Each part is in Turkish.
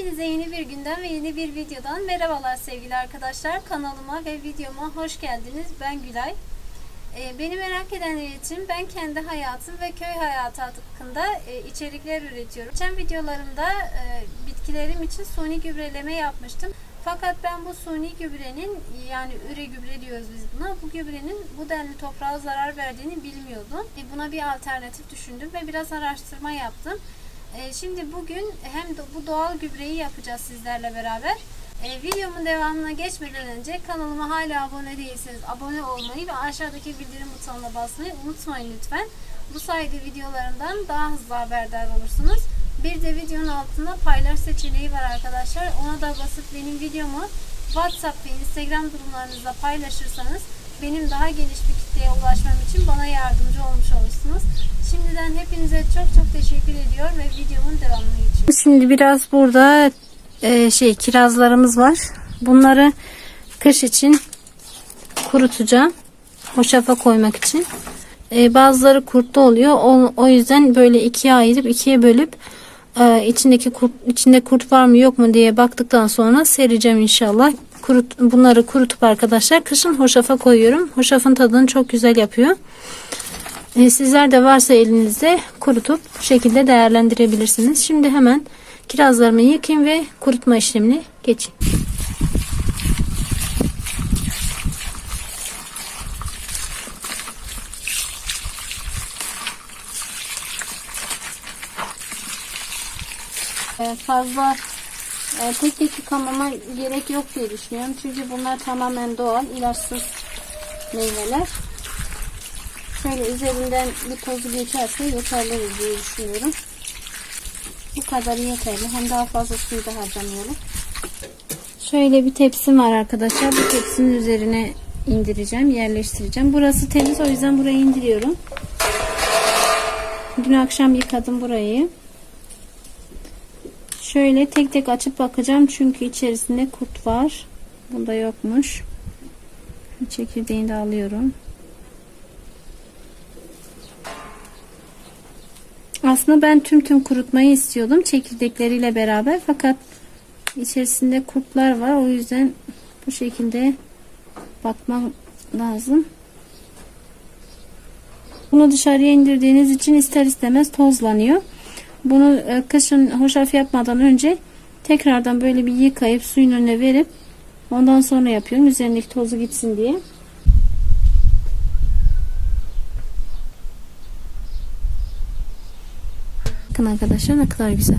Hepinize yeni bir günden ve yeni bir videodan merhabalar sevgili arkadaşlar. Kanalıma ve videoma hoş geldiniz. Ben Gülay. Ee, beni merak edenler için ben kendi hayatım ve köy hayatı hakkında e, içerikler üretiyorum. Geçen videolarımda e, bitkilerim için suni gübreleme yapmıştım. Fakat ben bu suni gübrenin yani üre gübre diyoruz biz buna. Bu gübrenin bu denli toprağa zarar verdiğini bilmiyordum. E, buna bir alternatif düşündüm ve biraz araştırma yaptım. E, şimdi bugün hem bu doğal gübreyi yapacağız sizlerle beraber. E, videomun devamına geçmeden önce kanalıma hala abone değilseniz abone olmayı ve aşağıdaki bildirim butonuna basmayı unutmayın lütfen. Bu sayede videolarımdan daha hızlı haberdar olursunuz. Bir de videonun altında paylaş seçeneği var arkadaşlar. Ona da basıp benim videomu WhatsApp ve Instagram durumlarınızda paylaşırsanız benim daha geniş bir kitleye ulaşmam için bana yardımcı olmuş olursunuz. Şimdiden hepinize çok çok teşekkür ediyor ve videomun devamını geçiyorum. Şimdi biraz burada e, şey kirazlarımız var. Bunları kış için kurutacağım. Hoşafa koymak için. E, bazıları kurtlu oluyor. O, o yüzden böyle ikiye ayırıp ikiye bölüp e, içindeki kurt, içinde kurt var mı yok mu diye baktıktan sonra sereceğim inşallah. Kurut, bunları kurutup arkadaşlar kışın hoşafa koyuyorum. Hoşafın tadını çok güzel yapıyor. E, sizler de varsa elinizde kurutup bu şekilde değerlendirebilirsiniz. Şimdi hemen kirazlarımı yıkayayım ve kurutma işlemini geçeyim. Fazla e, tek tek yıkamama gerek yok diye düşünüyorum. Çünkü bunlar tamamen doğal, ilaçsız meyveler. Şöyle üzerinden bir tozu geçerse yeterli diye düşünüyorum. Bu kadar yeterli. Hem daha fazla suyu da harcamayalım. Şöyle bir tepsim var arkadaşlar. Bu tepsinin üzerine indireceğim, yerleştireceğim. Burası temiz o yüzden buraya indiriyorum. Dün akşam yıkadım burayı. Şöyle tek tek açıp bakacağım çünkü içerisinde kurt var. Bunda yokmuş. Çekirdeğini de alıyorum. Aslında ben tüm tüm kurutmayı istiyordum çekirdekleriyle beraber fakat içerisinde kurtlar var o yüzden bu şekilde bakmam lazım. Bunu dışarıya indirdiğiniz için ister istemez tozlanıyor. Bunu e, kışın hoşaf yapmadan önce tekrardan böyle bir yıkayıp suyun önüne verip ondan sonra yapıyorum. Üzerindeki tozu gitsin diye. Bakın arkadaşlar ne kadar güzel.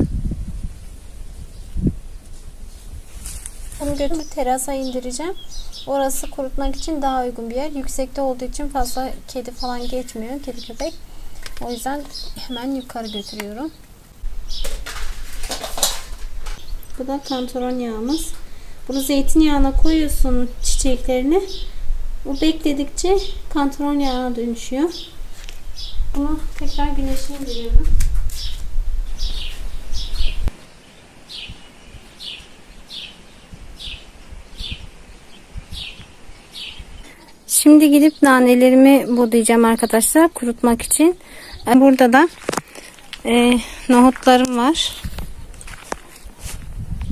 Bunu götürüp terasa indireceğim. Orası kurutmak için daha uygun bir yer. Yüksekte olduğu için fazla kedi falan geçmiyor. Kedi köpek. O yüzden hemen yukarı götürüyorum. Bu da kantaron yağımız. Bunu zeytinyağına koyuyorsun çiçeklerini. O bekledikçe kantaron yağına dönüşüyor. Bunu tekrar güneşe indiriyorum. Şimdi gidip nanelerimi budayacağım arkadaşlar kurutmak için. Burada da e, nohutlarım var.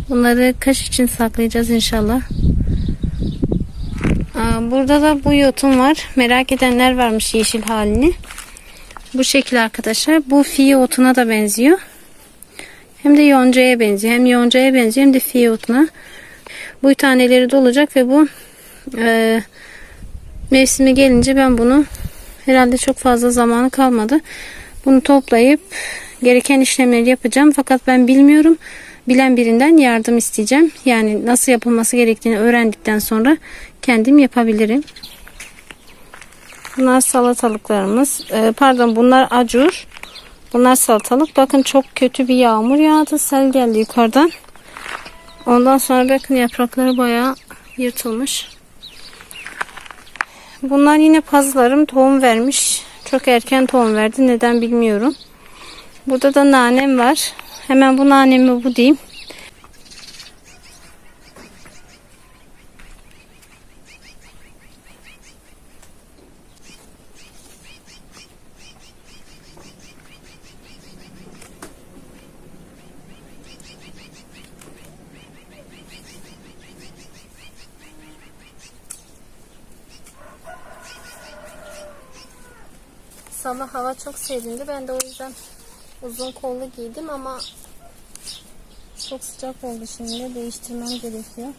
Bunları kış için saklayacağız inşallah. Burada da bu yotum var. Merak edenler varmış yeşil halini. Bu şekil arkadaşlar. Bu fiye otuna da benziyor. Hem de yoncaya benziyor. Hem yoncaya benziyor hem de fiye otuna. Bu taneleri dolacak ve bu e, mevsimi gelince ben bunu herhalde çok fazla zamanı kalmadı. Bunu toplayıp gereken işlemleri yapacağım. Fakat ben bilmiyorum. Bilen birinden yardım isteyeceğim. Yani nasıl yapılması gerektiğini öğrendikten sonra kendim yapabilirim. Bunlar salatalıklarımız. Ee, pardon bunlar acur. Bunlar salatalık. Bakın çok kötü bir yağmur yağdı. Sel geldi yukarıdan. Ondan sonra bakın yaprakları bayağı yırtılmış. Bunlar yine pazılarım tohum vermiş. Çok erken tohum verdi. Neden bilmiyorum. Burada da nanem var. Hemen bu nanemi bu diyeyim. Sabah hava çok serindi. Ben de o yüzden uzun kollu giydim ama çok sıcak oldu şimdi. Değiştirmem gerekiyor.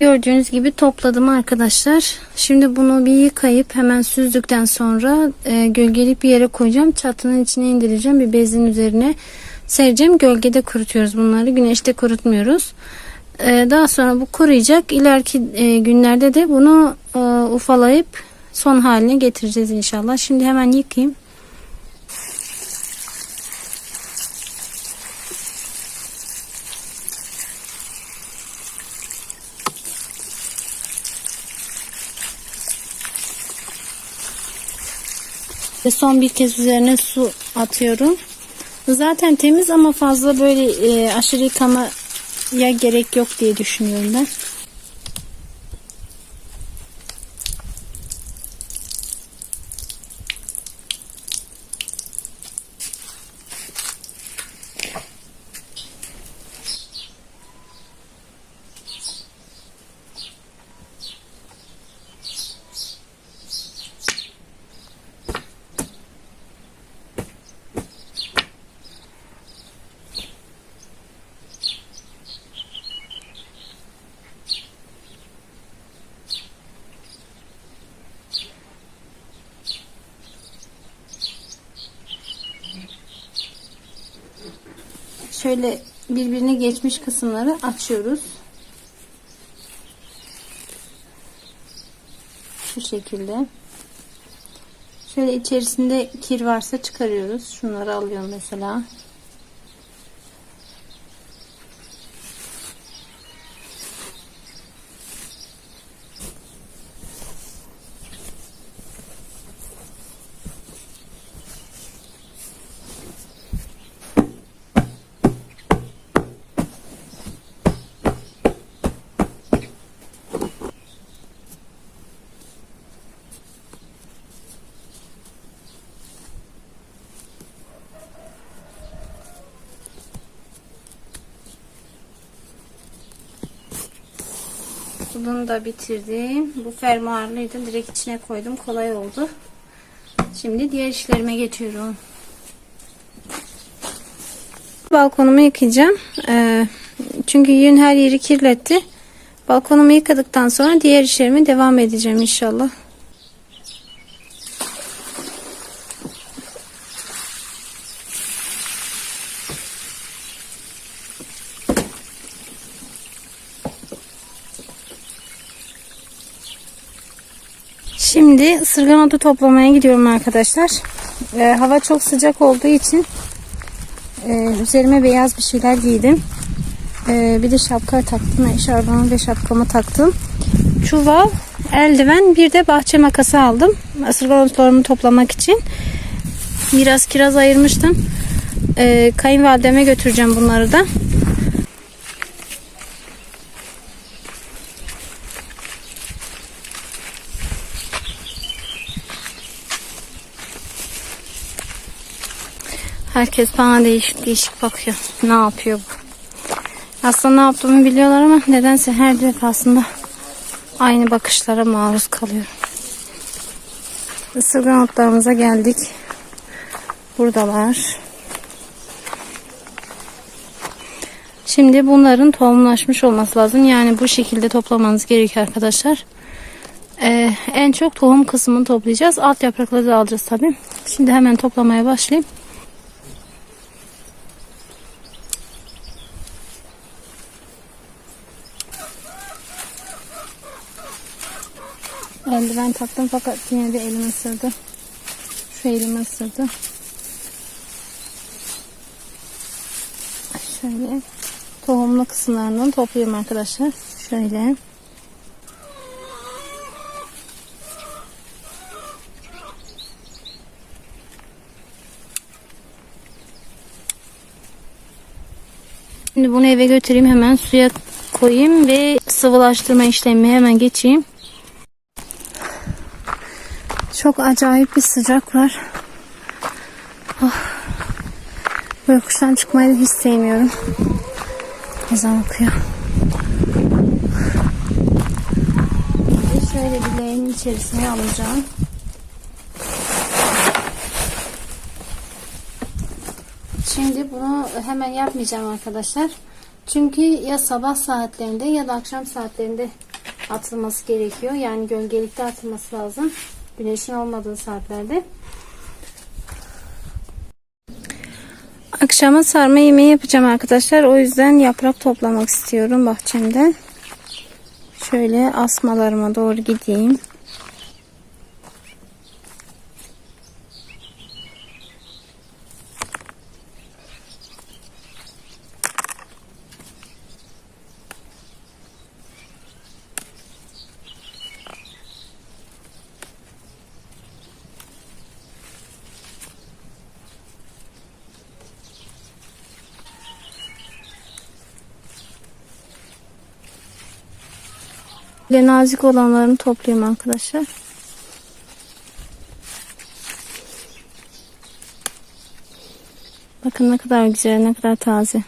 Gördüğünüz gibi topladım arkadaşlar. Şimdi bunu bir yıkayıp hemen süzdükten sonra e, gölgelik bir yere koyacağım. Çatının içine indireceğim. Bir bezin üzerine sereceğim. Gölgede kurutuyoruz bunları. Güneşte kurutmuyoruz. E, daha sonra bu kuruyacak. İleriki e, günlerde de bunu e, ufalayıp son haline getireceğiz inşallah. Şimdi hemen yıkayayım. Ve son bir kez üzerine su atıyorum. Zaten temiz ama fazla böyle e, aşırı yıkamaya gerek yok diye düşünüyorum ben. Şöyle birbirine geçmiş kısımları açıyoruz. Şu şekilde. Şöyle içerisinde kir varsa çıkarıyoruz. Şunları alıyorum mesela. Bunu da bitirdim. Bu fermuarlıydı. Direkt içine koydum. Kolay oldu. Şimdi diğer işlerime geçiyorum. Balkonumu yıkayacağım. Ee, çünkü yün her yeri kirletti. Balkonumu yıkadıktan sonra diğer işlerime devam edeceğim inşallah. Şimdi ısırgan otu toplamaya gidiyorum arkadaşlar. Ee, hava çok sıcak olduğu için e, üzerime beyaz bir şeyler giydim. Ee, bir de şapka taktım. Eşarbamı ve şapkamı taktım. Çuval, eldiven bir de bahçe makası aldım. Isırgan otlarımı toplamak için. Biraz kiraz ayırmıştım. Ee, kayınvalideme götüreceğim bunları da. Herkes bana değişik değişik bakıyor. Ne yapıyor bu? Aslında ne yaptığımı biliyorlar ama nedense her defasında aynı bakışlara maruz kalıyorum. Isırgan otlarımıza geldik. Buradalar. Şimdi bunların tohumlaşmış olması lazım. Yani bu şekilde toplamanız gerekiyor arkadaşlar. Ee, en çok tohum kısmını toplayacağız. Alt yaprakları da alacağız tabii. Şimdi hemen toplamaya başlayayım. Eldiven taktım fakat yine de elim ısırdı. Şu elimi ısırdı. Şöyle tohumlu kısımlarından topluyorum arkadaşlar. Şöyle. Şimdi bunu eve götüreyim hemen suya koyayım ve sıvılaştırma işlemi hemen geçeyim. Çok acayip bir sıcak var. Oh. Böyle kuştan çıkmayı da hiç sevmiyorum. Ezan okuyor. Ve şöyle bir leğenin içerisine alacağım. Şimdi bunu hemen yapmayacağım arkadaşlar. Çünkü ya sabah saatlerinde ya da akşam saatlerinde atılması gerekiyor. Yani gölgelikte atılması lazım. Güneşin olmadığı saatlerde. Akşama sarma yemeği yapacağım arkadaşlar. O yüzden yaprak toplamak istiyorum bahçemden. Şöyle asmalarıma doğru gideyim. Böyle nazik olanlarını toplayayım arkadaşlar. Bakın ne kadar güzel, ne kadar taze.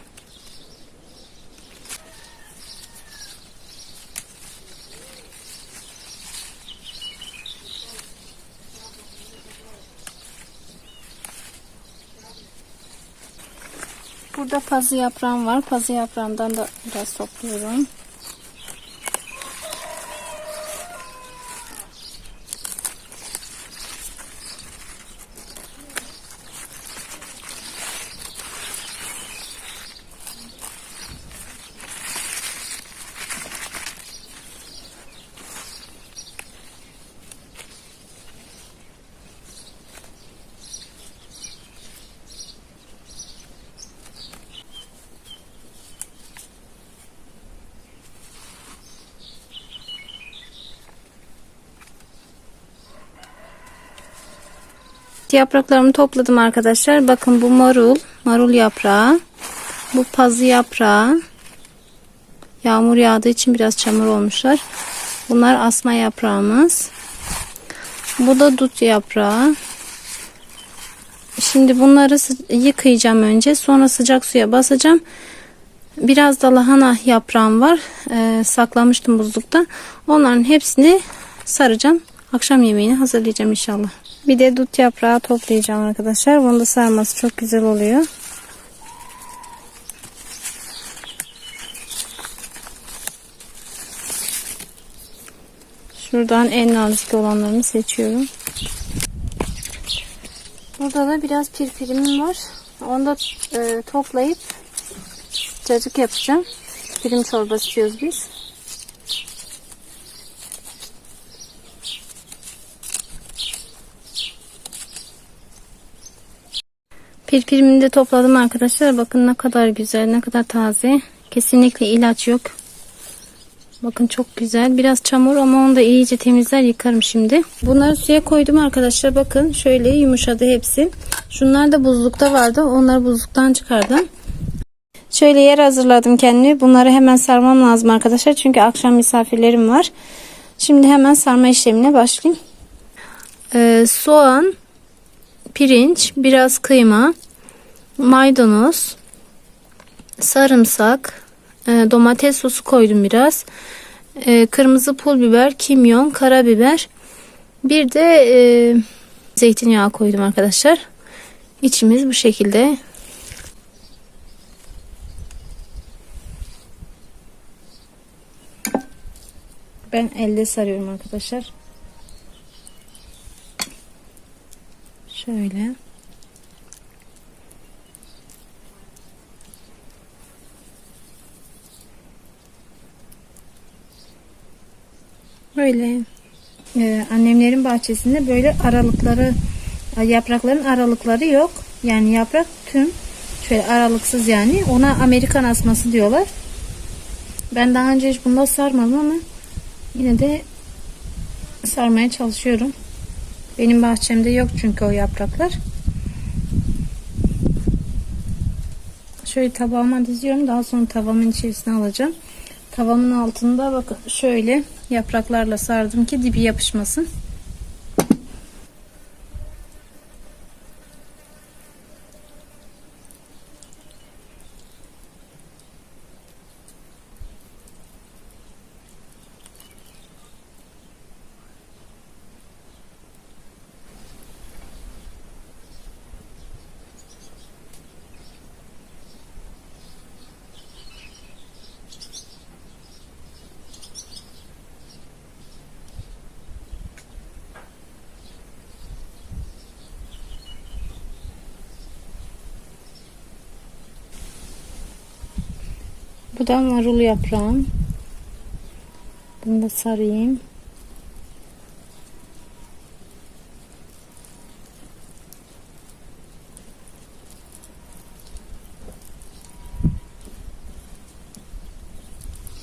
Burada pazı yaprağım var. Pazı yaprağından da biraz topluyorum. Yapraklarımı topladım arkadaşlar. Bakın bu marul, marul yaprağı. Bu pazı yaprağı. Yağmur yağdığı için biraz çamur olmuşlar. Bunlar asma yaprağımız. Bu da dut yaprağı. Şimdi bunları yıkayacağım önce. Sonra sıcak suya basacağım. Biraz da lahana yaprağım var. Ee, saklamıştım buzlukta. Onların hepsini saracağım. Akşam yemeğini hazırlayacağım inşallah. Bir de dut yaprağı toplayacağım arkadaşlar. Bunu da sarması çok güzel oluyor. Şuradan en nazik olanlarını seçiyorum. Burada da biraz pirpirimim var. Onu da e, toplayıp cacık yapacağım. Pirim çorbası istiyoruz biz. Pirpirimi de topladım arkadaşlar. Bakın ne kadar güzel, ne kadar taze. Kesinlikle ilaç yok. Bakın çok güzel. Biraz çamur ama onu da iyice temizler yıkarım şimdi. Bunları suya koydum arkadaşlar. Bakın şöyle yumuşadı hepsi. Şunlar da buzlukta vardı. Onları buzluktan çıkardım. Şöyle yer hazırladım kendime. Bunları hemen sarmam lazım arkadaşlar. Çünkü akşam misafirlerim var. Şimdi hemen sarma işlemine başlayayım. Ee, soğan, pirinç, biraz kıyma, maydanoz, sarımsak, e, domates sosu koydum biraz. E, kırmızı pul biber, kimyon, karabiber. Bir de e, zeytinyağı koydum arkadaşlar. İçimiz bu şekilde. Ben elde sarıyorum arkadaşlar. Şöyle. Böyle e, annemlerin bahçesinde böyle aralıkları yaprakların aralıkları yok. Yani yaprak tüm şöyle aralıksız yani. Ona Amerikan asması diyorlar. Ben daha önce hiç bunda sarmadım ama yine de sarmaya çalışıyorum. Benim bahçemde yok çünkü o yapraklar. Şöyle tabağıma diziyorum. Daha sonra tavamın içerisine alacağım. Tavamın altında bakın şöyle yapraklarla sardım ki dibi yapışmasın. Bu da marul yaprağım. Bunu da sarayım.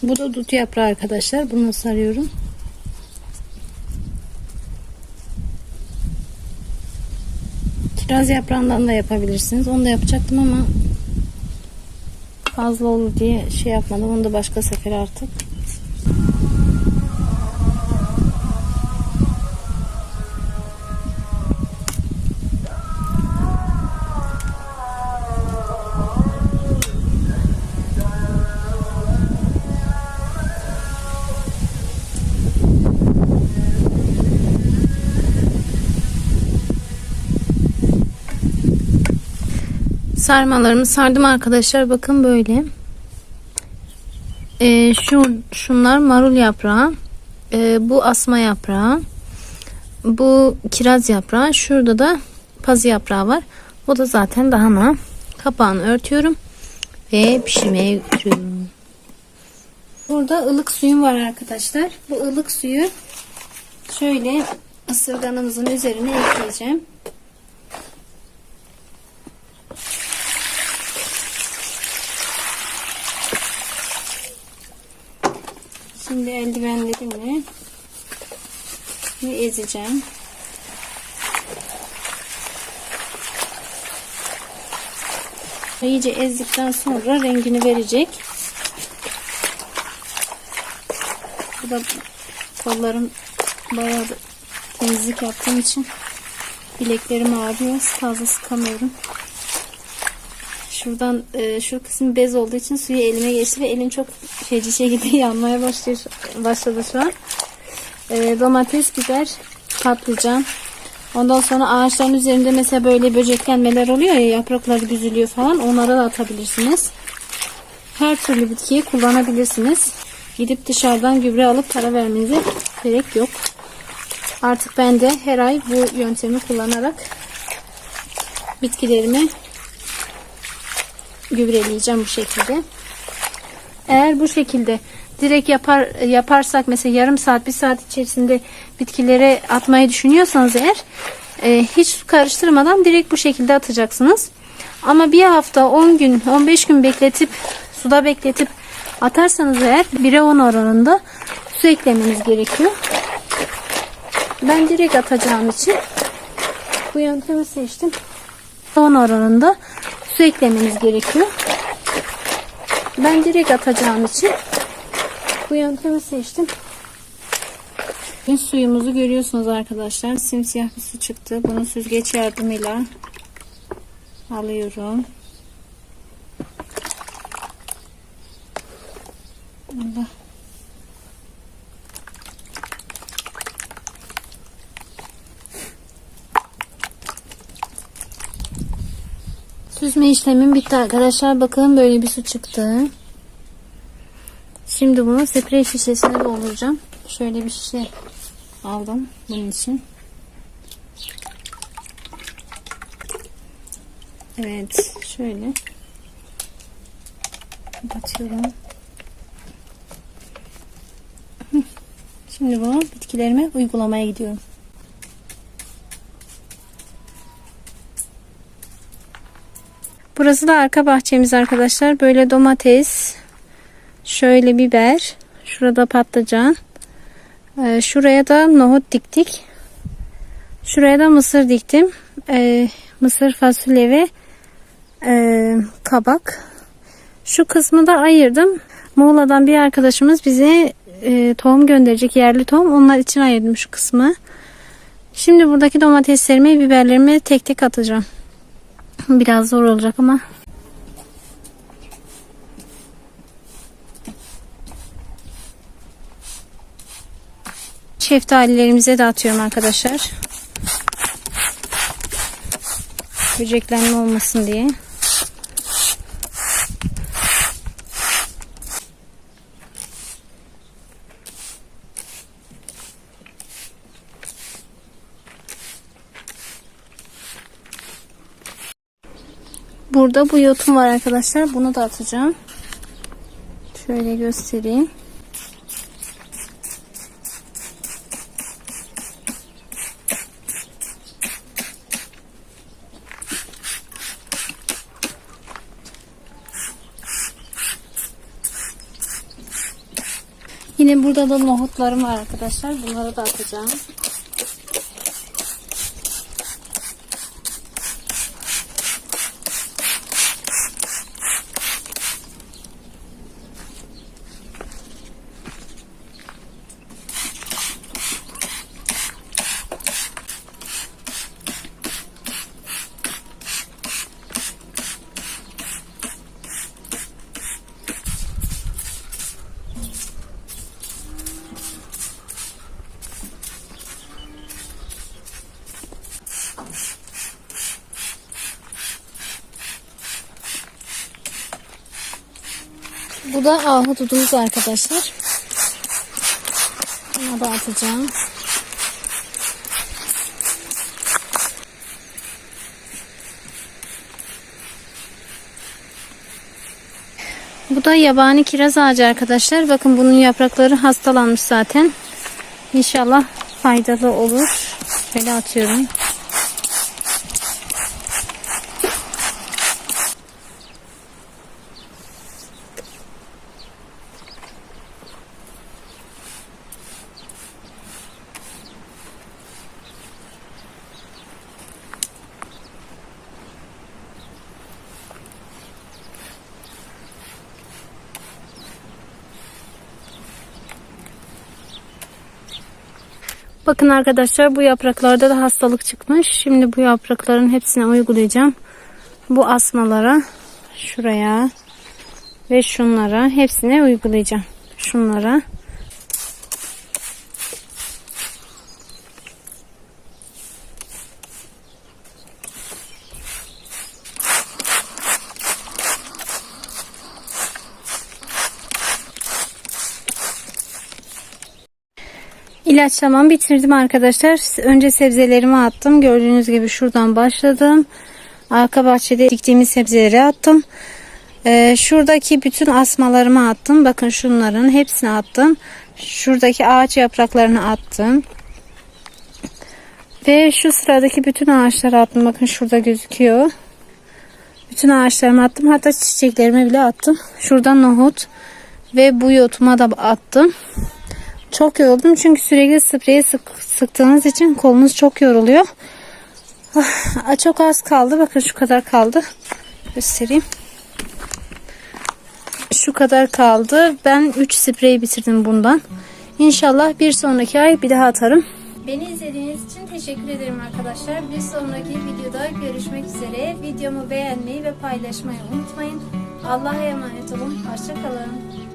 Bu da dut yaprağı arkadaşlar. Bunu sarıyorum. Kiraz yaprağından da yapabilirsiniz. Onu da yapacaktım ama fazla olur diye şey yapmadım. Onu da başka sefer artık. Sarmalarımı sardım arkadaşlar. Bakın böyle. Ee, şu şunlar marul yaprağı. Ee, bu asma yaprağı. Bu kiraz yaprağı. Şurada da pazı yaprağı var. O da zaten lahana. Kapağını örtüyorum ve pişirmeye götürüyorum. Burada ılık suyum var arkadaşlar. Bu ılık suyu şöyle ısırganımızın üzerine ekleyeceğim. Şimdi eldivenlerimle bunu ezeceğim. İyice ezdikten sonra rengini verecek. Bu da kollarım bayağı temizlik yaptığım için bileklerim ağrıyor. Fazla sıkamıyorum. Şuradan e, şu kısım bez olduğu için suyu elime geçti ve elim çok feci şekilde yanmaya başlıyor, başladı şu an. E, domates, biber, patlıcan. Ondan sonra ağaçların üzerinde mesela böyle böceklenmeler oluyor ya yaprakları büzülüyor falan onlara da atabilirsiniz. Her türlü bitkiyi kullanabilirsiniz. Gidip dışarıdan gübre alıp para vermenize gerek yok. Artık ben de her ay bu yöntemi kullanarak bitkilerimi gübreleyeceğim bu şekilde. Eğer bu şekilde direkt yapar yaparsak mesela yarım saat bir saat içerisinde bitkilere atmayı düşünüyorsanız eğer e, hiç su karıştırmadan direkt bu şekilde atacaksınız. Ama bir hafta 10 gün 15 gün bekletip suda bekletip atarsanız eğer 1'e 10 oranında su eklemeniz gerekiyor. Ben direkt atacağım için bu yöntemi seçtim. 10 oranında su eklemeniz gerekiyor. Ben direkt atacağım için bu yöntemi seçtim. Bugün suyumuzu görüyorsunuz arkadaşlar. Simsiyah bir su çıktı. Bunu süzgeç yardımıyla alıyorum. Allah. Süzme işlemim bitti arkadaşlar. Bakın böyle bir su çıktı. Şimdi bunu sprey şişesine dolduracağım. Şöyle bir şişe aldım bunun için. Evet şöyle kapatıyorum. Şimdi bunu bitkilerime uygulamaya gidiyorum. Burası da arka bahçemiz arkadaşlar. Böyle domates, şöyle biber, şurada patlıcan, ee, şuraya da nohut diktik. Şuraya da mısır diktim. Ee, mısır fasulye ve e, kabak. Şu kısmı da ayırdım. Muğla'dan bir arkadaşımız bize e, tohum gönderecek yerli tohum. Onlar için ayırdım şu kısmı. Şimdi buradaki domateslerimi, biberlerimi tek tek atacağım. Biraz zor olacak ama. Şeftalilerimize de atıyorum arkadaşlar. Böceklenme olmasın diye. Burada bu yotum var arkadaşlar. Bunu da atacağım. Şöyle göstereyim. Yine burada da nohutlarım var arkadaşlar. Bunları da atacağım. Da ahududumuz arkadaşlar. Bunu da atacağım. Bu da yabani kiraz ağacı arkadaşlar. Bakın bunun yaprakları hastalanmış zaten. İnşallah faydalı olur. Şöyle atıyorum. Bakın arkadaşlar bu yapraklarda da hastalık çıkmış. Şimdi bu yaprakların hepsine uygulayacağım. Bu asmalara, şuraya ve şunlara hepsine uygulayacağım. Şunlara. İlaçlamamı bitirdim arkadaşlar. Önce sebzelerimi attım. Gördüğünüz gibi şuradan başladım. Arka bahçede diktiğimiz sebzeleri attım. Ee, şuradaki bütün asmalarımı attım. Bakın şunların hepsini attım. Şuradaki ağaç yapraklarını attım. Ve şu sıradaki bütün ağaçları attım. Bakın şurada gözüküyor. Bütün ağaçlarımı attım. Hatta çiçeklerimi bile attım. Şuradan nohut ve bu yotuma da attım. Çok yoruldum çünkü sürekli spreyi sık, sıktığınız için kolunuz çok yoruluyor. Ah, çok az kaldı. Bakın şu kadar kaldı. Göstereyim. Şu kadar kaldı. Ben 3 spreyi bitirdim bundan. İnşallah bir sonraki ay bir daha atarım. Beni izlediğiniz için teşekkür ederim arkadaşlar. Bir sonraki videoda görüşmek üzere. Videomu beğenmeyi ve paylaşmayı unutmayın. Allah'a emanet olun. Hoşçakalın.